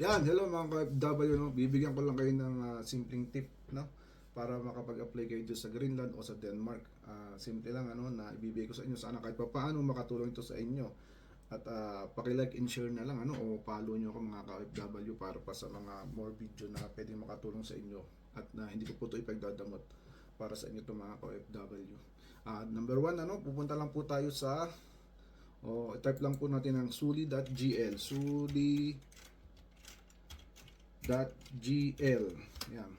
Yan, hello mga ka-FW, no? bibigyan ko lang kayo ng ah, simpleng tip, no? Para makapag-apply kayo dito sa Greenland o sa Denmark. Ah, simple lang, ano, na ibibigay ko sa inyo. Sana kahit pa paano makatulong ito sa inyo. At ah, paki-like and share na lang, ano, o follow nyo ako mga ka-FW para pa sa mga more video na pwede makatulong sa inyo. At na hindi ko po ito ipagdadamot para sa inyo to mga ka-FW. Ah, number one, ano, pupunta lang po tayo sa o type lang po natin ang suli.gl. Suli .gl. Yan.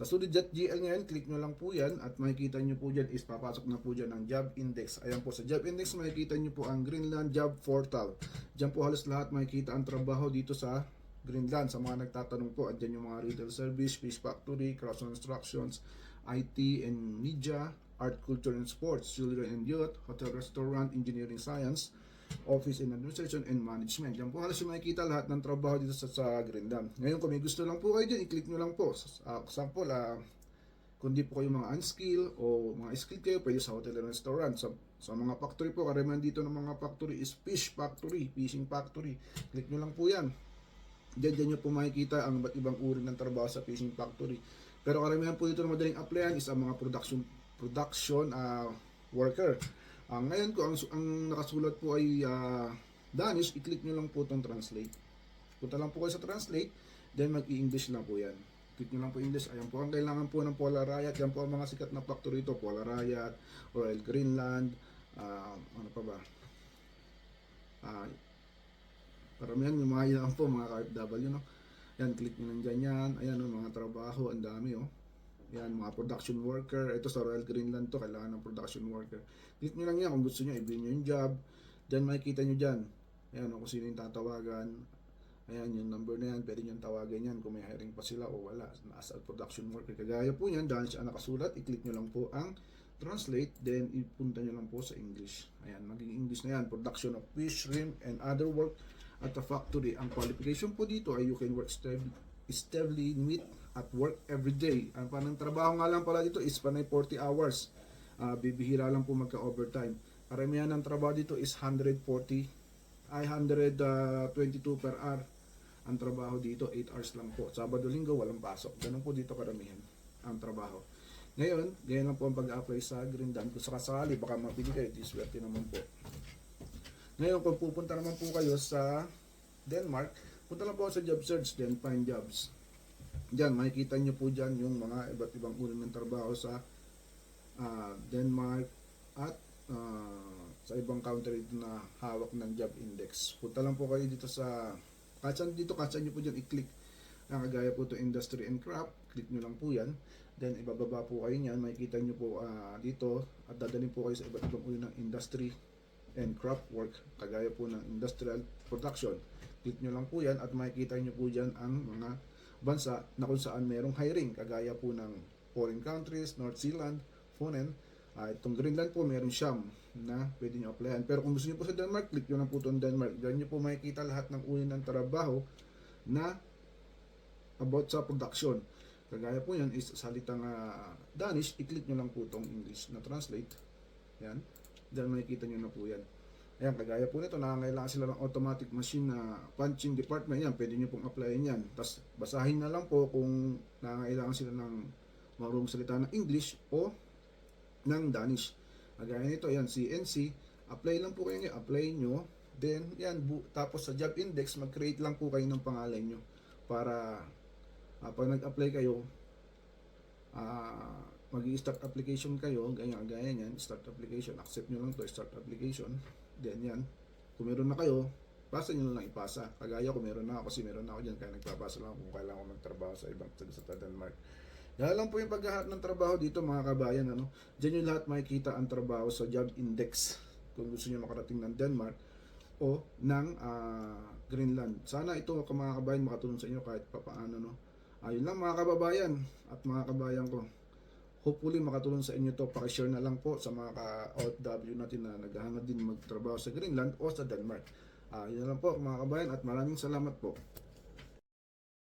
Sa sulit.gl ngayon, click nyo lang po yan at makikita nyo po dyan is papasok na po dyan ang job index. Ayan po, sa job index makikita nyo po ang Greenland Job Portal. Diyan po halos lahat makikita ang trabaho dito sa Greenland. Sa mga nagtatanong po, andyan yung mga retail service, fish factory, cross constructions, IT and media, art, culture and sports, children and youth, hotel, restaurant, engineering science, office and administration and management. Yan po halos yung makikita lahat ng trabaho dito sa, sa Greenland. Ngayon kung may gusto lang po kayo dyan, i-click nyo lang po. Uh, example, ah, kung di po kayo mga unskilled o mga skilled kayo, pwede sa hotel and restaurant. Sa, sa mga factory po, karamihan dito ng mga factory is fish factory, fishing factory. Click nyo lang po yan. Diyan, diyan nyo po makikita ang iba't ibang uri ng trabaho sa fishing factory. Pero karamihan po dito na madaling applyan is ang mga production production ah, worker. Ah, ngayon ko ang, ang nakasulat po ay ah, Danish, i-click nyo lang po itong translate. Punta lang po kayo sa translate, then mag-i-English lang po yan. Click nyo lang po English. Ayan po ang kailangan po ng Polar Riot. Yan po ang mga sikat na factory ito. Polar Riot, Royal Greenland, ah, ano pa ba? Ah, Paramihan yung mga yan po, mga KFW, no? Yan, click nyo lang dyan yan. Ayan, no, mga trabaho, ang dami, oh. Yan, mga production worker. Ito sa Royal Greenland to, kailangan ng production worker. Click nyo lang yan kung gusto nyo, i-view nyo yung job. Then makikita nyo dyan. Ayan, oh, kung sino yung tatawagan. Ayan, yung number na yan, pwede nyo tawagan yan kung may hiring pa sila o wala. As a production worker. Kagaya po yan, dahil siya nakasulat, i-click nyo lang po ang translate, then ipunta nyo lang po sa English. Ayan, magiging English na yan. Production of fish, shrimp, and other work at the factory. Ang qualification po dito ay you can work stably meet at work every day. Ang panang trabaho nga lang pala dito is panay 40 hours. Ah, bibihira lang po magka-overtime. Karamihan ng trabaho dito is 140 ay 122 per hour. Ang trabaho dito 8 hours lang po. Sabado, linggo walang pasok. Ganun po dito karamihan ang trabaho. Ngayon, ganyan lang po ang pag-apply sa Greenland. Kung sakasakali, baka mapili kayo, diswerte naman po. Ngayon, kung pupunta naman po kayo sa Denmark, punta lang po sa job search, then find jobs. Diyan, makikita nyo po dyan yung mga iba't ibang uri ng trabaho sa ah, Denmark at ah, sa ibang country na hawak ng job index. Punta lang po kayo dito sa katsan dito, katsan nyo po dyan i-click ang kagaya po to industry and craft, click nyo lang po yan. Then ibababa po kayo niyan, makikita nyo po ah, dito at dadalhin po kayo sa iba't ibang uri ng industry and craft work, kagaya po ng industrial production. Click nyo lang po yan at makikita nyo po dyan ang mga bansa na kung saan merong hiring, kagaya po ng foreign countries, North Zealand, Funen, Ah, itong Greenland po, meron siyam na pwede nyo applyan. Pero kung gusto nyo po sa Denmark, click nyo lang po itong Denmark. Diyan nyo po makikita lahat ng uri ng trabaho na about sa production. Kagaya po yan is salitang ah, Danish, i-click nyo lang po itong English na translate. Yan. Diyan makikita nyo na po yan. Ayan, kagaya po nito, nangangailangan sila ng automatic machine na punching department. Yan, pwede nyo pong applyin yan. Tapos, basahin na lang po kung nangangailangan sila ng marunong salita ng English o ng Danish. Kagaya nito, yan, CNC. Apply lang po kayo ngayon, apply nyo. Then, yan, bu- tapos sa job index, mag-create lang po kayo ng pangalan nyo para ah, pag nag-apply kayo, ah mag-i-start application kayo, ganyan, gaya niyan, start application, accept nyo lang to start application, then yan, kung meron na kayo, basta nyo lang ipasa. Kagaya ko, meron na ako kasi meron na ako dyan, kaya nagpapasa lang kung kailangan ko magtrabaho sa ibang sa Denmark. Dahil lang po yung paghahanap ng trabaho dito mga kabayan, ano, dyan yung lahat makikita ang trabaho sa job index kung gusto nyo makarating ng Denmark o ng ah, Greenland. Sana ito mga kabayan makatulong sa inyo kahit papaano. No? Ayun lang mga kababayan at mga kabayan ko. Hopefully makatulong sa inyo to. Pakishare na lang po sa mga ka-OFW natin na naghahangad din magtrabaho sa Greenland o sa Denmark. Ah, yun lang po mga kabayan at maraming salamat po.